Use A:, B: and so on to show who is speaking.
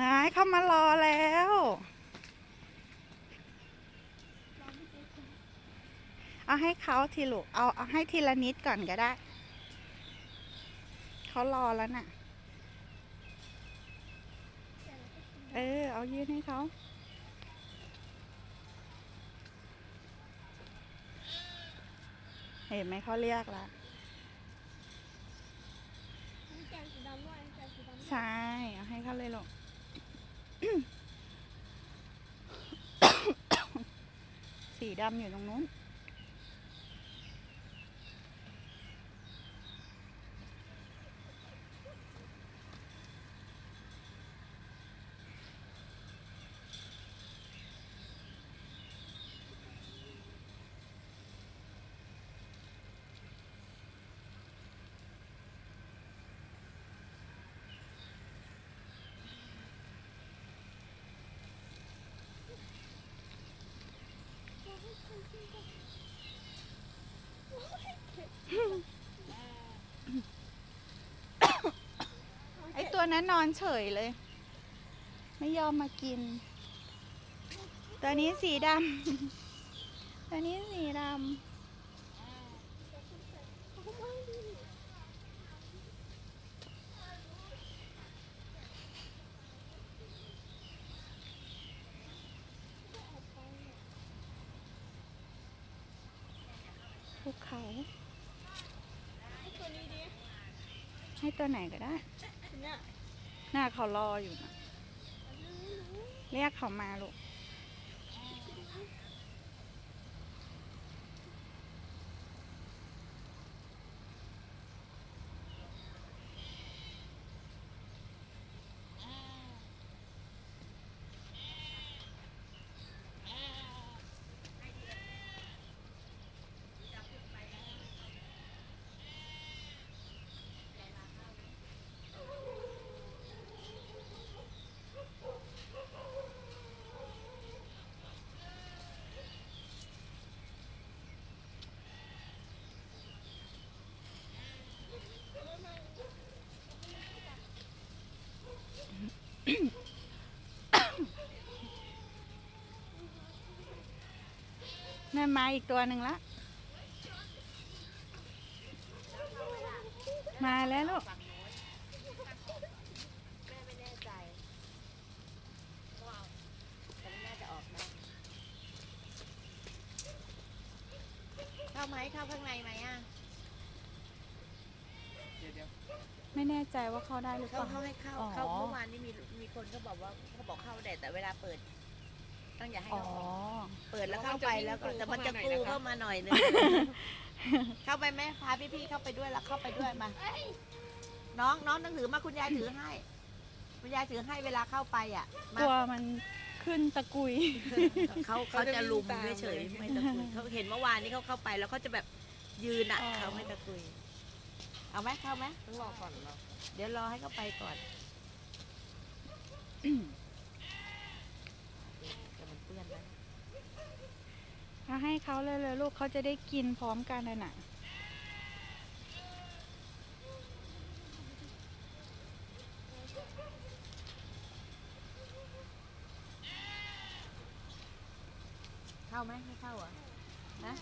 A: นายเข้ามารอแล้วเอาให้เขาทีลูกเอาเอาให้ทีละนิดก่อนก็ได้ เขารอแล้วน่ะ เออ เอายื่นให้เขาเห็นไหมเขาเรียกล้ว
B: มีแกงสีดำด้วยแกงสีดำ
A: ใช่ เอาให้เขาเลยลูก สีดำอยู่ตรงนู้น ไอตัวนั้นนอนเฉยเลย ไม่ยอมมากิน ตัวนี้สีดำ ตัวนี้สีดำ ภูเขา
B: ตัวนี้ดิ
A: ให้ตัวไหนก็ได้
B: ตัวเนี้ย
A: หน้าเขารออยู่นะเรียกเขามาลูก นั่นมาอีกตัวหนึ่งละ มาแล้วลูก
C: แม่ไม่แน่ใจว่าแต่ไม่น่าจะออกนะเข้าไหมเข้าข้างในไหมอะ
A: ไม่แน่ใจว่าเข้าได้หรือเป
C: เขา
A: ล่า
C: เขาให้เข้า
A: อ๋อ
C: เข้าเมื่อวานนี้มีมีคนเขาบอกว่าเขาบอกเข้าได้แต่เวลาเปิด ต้องอย่าให้
A: อ๋อ
C: เขาออกเปิดแล้วเข้าไปแล้วก็แต่มันจะกรูเข้ามาหน่อยนึงเข้าไปไหมพาพี่ๆเข้าไปด้วยแล้วเข้าไปด้วยมา น้องน้องต้องถือมาคุณยายถือให้ คุณยายถือให้เวลาเข้าไปอะมาก
A: ลัวมันขึ้นตะกุย
C: เขาเขาจะลุมเฉยๆไม่ตะกุยเขาเห็นเมื่อวานนี้เขาเข้าไปแล้วเขาจะแบบยืนอะ
A: อ๋อ
C: เขาไม่ตะกุย เอาไหมเข้าไหม
B: ต้องรอก่อนเรา
C: เดี๋ยวรอให้เขาไปก่อนแต่มันเปื้อนแล้ว
A: เขาเลยเลยลูกเขาจะได้กินพร้อมกันน่ะนะ
C: เข้าไหมไม่เข้าอะนะ